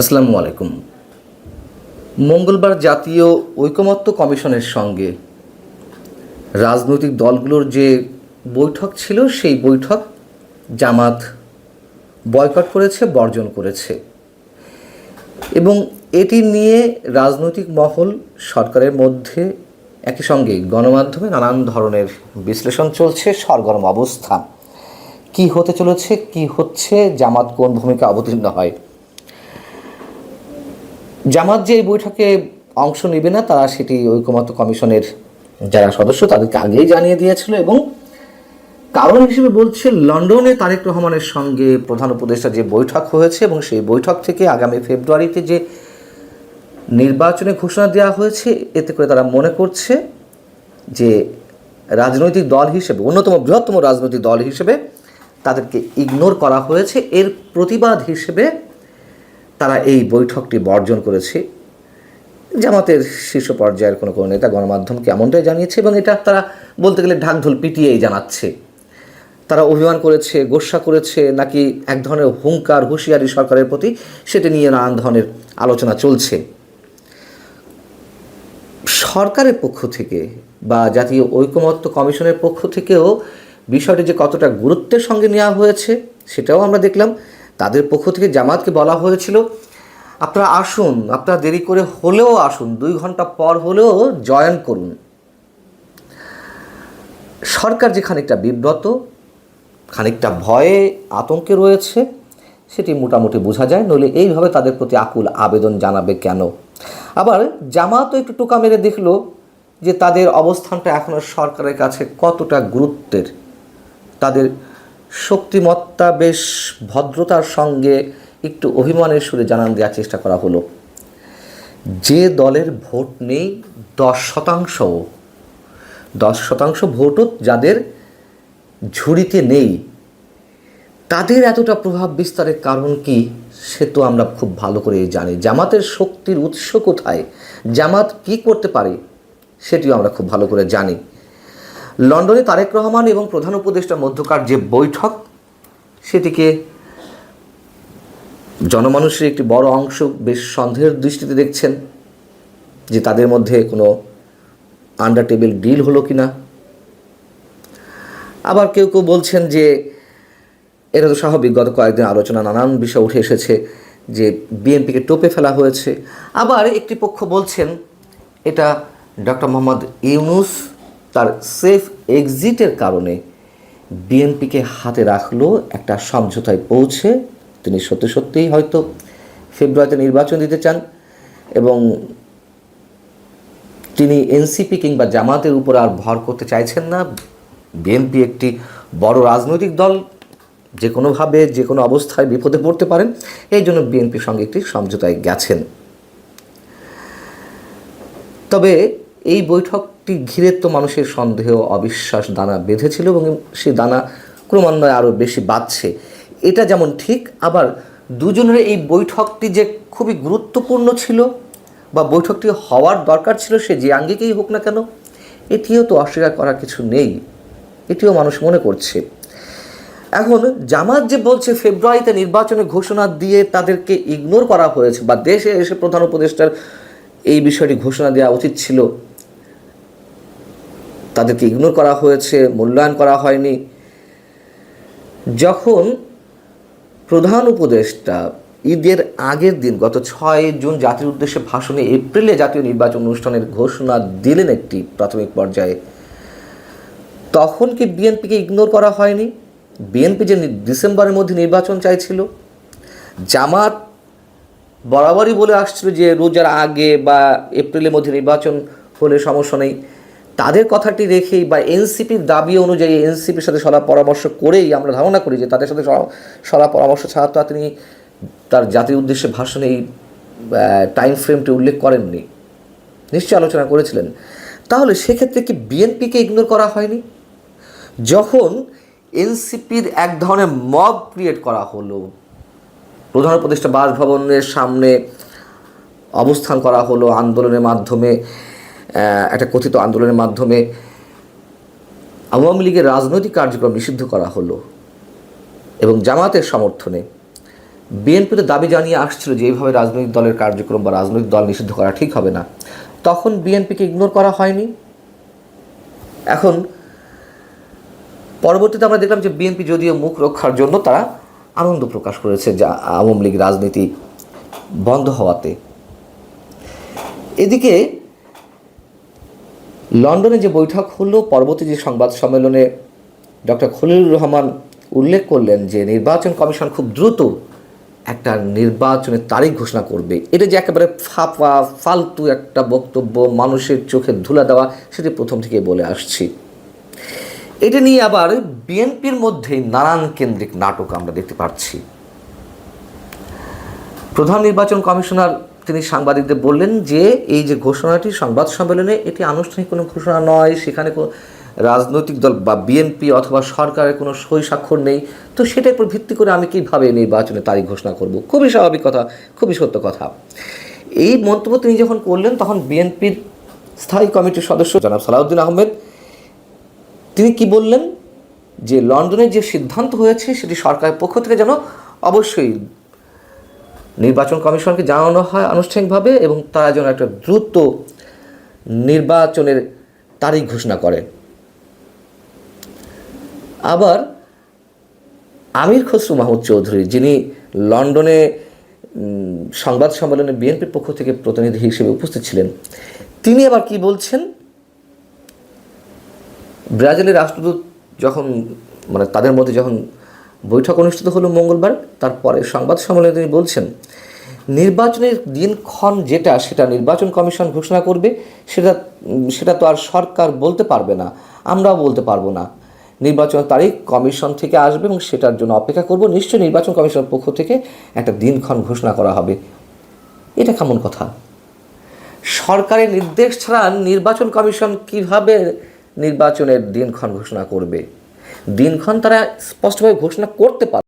আসসালামু আলাইকুম। মঙ্গলবার জাতীয় ঐকমত্য কমিশনের সঙ্গে রাজনৈতিক দলগুলোর যে বৈঠক ছিল, সেই বৈঠক জামাত বয়কট করেছে, বর্জন করেছে। এবং এটি নিয়ে রাজনৈতিক মহল সরকারের মধ্যে একই সঙ্গে গণমাধ্যমে নানান ধরনের বিশ্লেষণ চলছে, সরগরম অবস্থা। কি হতে চলেছে, কি হচ্ছে, জামাত কোন ভূমিকা অবতীর্ণ হয়? জামাত যে এই বৈঠকে অংশ নেবে না, তারা সেটি ঐকমত্য কমিশনের যারা সদস্য, তাদেরকে আগেই জানিয়ে দিয়েছিল এবং কারণ হিসেবে বলছে, লন্ডনে তারেক রহমানের সঙ্গে প্রধান উপদেষ্টা যে বৈঠক হয়েছে এবং সেই বৈঠক থেকে আগামী ফেব্রুয়ারিতে যে নির্বাচনে ঘোষণা দেওয়া হয়েছে, এতে করে তারা মনে করছে যে রাজনৈতিক দল হিসেবে, অন্যতম বৃহত্তম রাজনৈতিক দল হিসেবে তাদেরকে ইগনোর করা হয়েছে। এর প্রতিবাদ হিসেবে তারা এই বৈঠকটি বর্জন করেছে। জামাতের শীর্ষ পর্যায়ের কোনো কোনো নেতা গণমাধ্যমকে এমনটাই জানিয়েছে এবং এটা তারা বলতে গেলে ঢাকঢোল পিটিয়েই জানাচ্ছে। তারা অভিমান করেছে, গোসা করেছে, নাকি এক ধরনের হুঙ্কার হুঁশিয়ারি সরকারের প্রতি সেটা নিয়ে নানান ধরনের আলোচনা চলছে। সরকারের পক্ষ থেকে বা জাতীয় ঐকমত্য কমিশনের পক্ষ থেকেও বিষয়টি যে কতটা গুরুত্বের সঙ্গে নেওয়া হয়েছে সেটাও আমরা দেখলাম। তাদের পক্ষ থেকে জামাতকে বলা হয়েছিল, আপনারা আসুন, আপনারা দেরি করে হলেও আসুন, দুই ঘণ্টা পর হলেও জয়েন করুন। সরকার যে খানিকটা বিব্রত, খানিকটা ভয়ে আতঙ্কে রয়েছে, সেটি মোটামুটি বোঝা যায়, নইলে এইভাবে তাদের প্রতি আকুল আবেদন জানাবে কেন? আবার জামাতও একটু টোকা মেরে দেখল যে তাদের অবস্থানটা এখনও সরকারের কাছে কতটা গুরুত্বের। তাদের শক্তিমত্তা বেশ ভদ্রতার সঙ্গে একটু অভিমানের সুরে জানান দেওয়ার চেষ্টা করা হলো। যে দলের ভোট নেই, দশ শতাংশ দশ শতাংশ ভোটও যাদের ঝুড়িতে নেই, তাদের এতটা প্রভাব বিস্তারের কারণ কি, সে তো আমরা খুব ভালো করে জানি। জামাতের শক্তির উৎস কোথায়? জামাত কি করতে পারে, সেটিও আমরা খুব ভালো করে জানি। লন্ডনে তারেক রহমান এবং প্রধান উপদেষ্টার মধ্যকার যে বৈঠক, সেটিকে জনমানুষের একটি বড় অংশ বেশ সন্দেহের দৃষ্টিতে দেখছেন যে তাদের মধ্যে কোনো আন্ডার টেবিল ডিল হলো কি না আবার কেউ কেউ বলছেন যে এটা তো স্বাভাবিক, গত কয়েকদিন আলোচনা নানান বিষয় উঠে এসেছে যে বিএনপিকে টোপে ফেলা হয়েছে। আবার একটি পক্ষ বলছেন, এটা ডক্টর মোহাম্মদ ইউনুস তার সেফ এক্সিটের কারণে বিএনপিকে হাতে রাখল, একটা সমঝোতায় পৌঁছে তিনি সত্যি সত্যিই হয়তো ফেব্রুয়ারিতে নির্বাচন দিতে চান এবং তিনি এনসিপি কিংবা জামাতের উপর আর ভর করতে চাইছেন না। বিএনপি একটি বড় রাজনৈতিক দল যে কোনোভাবে যে কোনো অবস্থায় বিপদে পড়তে পারেন, এই জন্য বিএনপির সঙ্গে একটি সমঝোতায় গেছেন। তবে এই বৈঠকটি ঘিরে তো মানুষের সন্দেহ, অবিশ্বাস দানা বেঁধেছিল এবং সে দানা ক্রমান্বয়ে আরও বেশি বাড়ছে। এটা যেমন ঠিক, আবার দুজনের এই বৈঠকটি যে খুবই গুরুত্বপূর্ণ ছিল বা বৈঠকটি হওয়ার দরকার ছিল সে যে আঙ্গিকেই হোক না কেন, এটিও তো অস্বীকার করার কিছু নেই। এটিও মানুষ মনে করছে। এখন জামাত যে বলছে ফেব্রুয়ারিতে নির্বাচনে ঘোষণা দিয়ে তাদেরকে ইগনোর করা হয়েছে বা দেশে এসে প্রধান উপদেষ্টার এই বিষয়টি ঘোষণা দেওয়া উচিত ছিল তাদেরকে ইগনোর করা হয়েছে, মূল্যায়ন করা হয়নি। যখন প্রধান উপদেষ্টা ঈদের আগের দিন গত ছয় জুন জাতির উদ্দেশ্যে ভাষণে এপ্রিলে জাতীয় নির্বাচন অনুষ্ঠানের ঘোষণা দিলেন একটি প্রাথমিক পর্যায়ে, তখন কি বিএনপিকে ইগনোর করা হয়নি? বিএনপি যে ডিসেম্বরের মধ্যে নির্বাচন চাইছিল, জামাত বরাবরই বলে আসছিল যে রোজার আগে বা এপ্রিলের মধ্যে নির্বাচন হলে সমস্যা নেই। তাদের কথাটি রেখেই বা এনসিপির দাবি অনুযায়ী এনসিপির সাথে সলা পরামর্শ করেই আমরা ধারণা করি যে তাদের সাথে সলা- পরামর্শ ছাড়া তো তিনি তার জাতির উদ্দেশ্যে ভাষণে এই টাইম ফ্রেমটি উল্লেখ করেননি। নিশ্চয়ই আলোচনা করেছিলেন। তাহলে সেক্ষেত্রে কি বিএনপিকে ইগনোর করা হয়নি? যখন এনসিপির এক ধরনের মব ক্রিয়েট করা হলো, প্রধান উপদেষ্টা বাসভবনের সামনে অবস্থান করা হলো আন্দোলনের মাধ্যমে একটা কথিত আন্দোলনের মাধ্যমে আওয়ামী লীগের রাজনৈতিক কার্যক্রম নিষিদ্ধ করা হলো এবং জামাতের সমর্থনে বিএনপি তো দাবি জানিয়ে আসছিল যে এইভাবে রাজনৈতিক দলের কার্যক্রম বা রাজনৈতিক দল নিষিদ্ধ করা ঠিক হবে না। তখন বিএনপিকে ইগনোর করা হয়নি। এখন পরবর্তীতে আমরা দেখলাম যে বিএনপি যদিও মুখ রক্ষার জন্য তারা আনন্দ প্রকাশ করেছে যা আওয়ামী লীগ রাজনীতি বন্ধ হওয়াতে। এদিকে লন্ডনে যে বৈঠক হলো, পরবর্তী যে সংবাদ সম্মেলনে ডক্টর খলিলুর রহমান উল্লেখ করলেন যে নির্বাচন কমিশন খুব দ্রুত একটা নির্বাচনের তারিখ ঘোষণা করবে। এটা যে একেবারে ফাঁপা, ফালতু একটা বক্তব্য, মানুষের চোখে ধুলা দেওয়া, সেটি প্রথম থেকে বলে আসছি। এটা নিয়ে আবার বিএনপির মধ্যেই নানান কেন্দ্রিক নাটক আমরা দেখতে পাচ্ছি। প্রধান নির্বাচন কমিশনার তিনি সাংবাদিকদের বললেন যে, এই যে ঘোষণাটি সংবাদ সম্মেলনে এটি আনুষ্ঠানিক কোনো ঘোষণা নয়, সেখানে কোনো রাজনৈতিক দল বা বিএনপি অথবা সরকারের কোনো সই স্বাক্ষর নেই। তো সেটার উপর ভিত্তি করে আমি কীভাবে নির্বাচনের তারিখ ঘোষণা করব? খুবই স্বাভাবিক কথা, খুবই সত্য কথা। এই মন্তব্য তিনি যখন করলেন, তখন বিএনপির স্থায়ী কমিটির সদস্য জনাব সালাউদ্দিন আহমেদ, তিনি কি বললেন? যে লন্ডনের যে সিদ্ধান্ত হয়েছে, সেটি সরকারের পক্ষ থেকে যেন অবশ্যই নির্বাচন কমিশনকে জানানো হয় আনুষ্ঠানিকভাবে এবং তারা যেন একটা দ্রুত নির্বাচনের তারিখ ঘোষণা করে। আবার আমির খসরু মাহমুদ চৌধুরী, যিনি লন্ডনে সংবাদ সম্মেলনে বিএনপির পক্ষ থেকে প্রতিনিধি হিসেবে উপস্থিত ছিলেন, তিনি আবার কি বলছেন? ব্রাজিলের রাষ্ট্রদূত যখন মানে তাদের মধ্যে যখন বৈঠক অনুষ্ঠিত হলো মঙ্গলবার, তারপরে সংবাদ সম্মেলনে তিনি বলছেন, নির্বাচনের দিনক্ষণ যেটা সেটা নির্বাচন কমিশন ঘোষণা করবে, সেটা সেটা তো আর সরকার বলতে পারবে না, আমরাও বলতে পারব না। নির্বাচনের তারিখ কমিশন থেকে আসবে এবং সেটার জন্য অপেক্ষা করব, নিশ্চয়ই নির্বাচন কমিশনের পক্ষ থেকে একটা দিনক্ষণ ঘোষণা করা হবে। এটা কেমন কথা? সরকারের নির্দেশ ছাড়া নির্বাচন কমিশন কীভাবে নির্বাচনের দিনক্ষণ ঘোষণা করবে? দিনক্ষণ তারা স্পষ্টভাবে ঘোষণা করতে পারে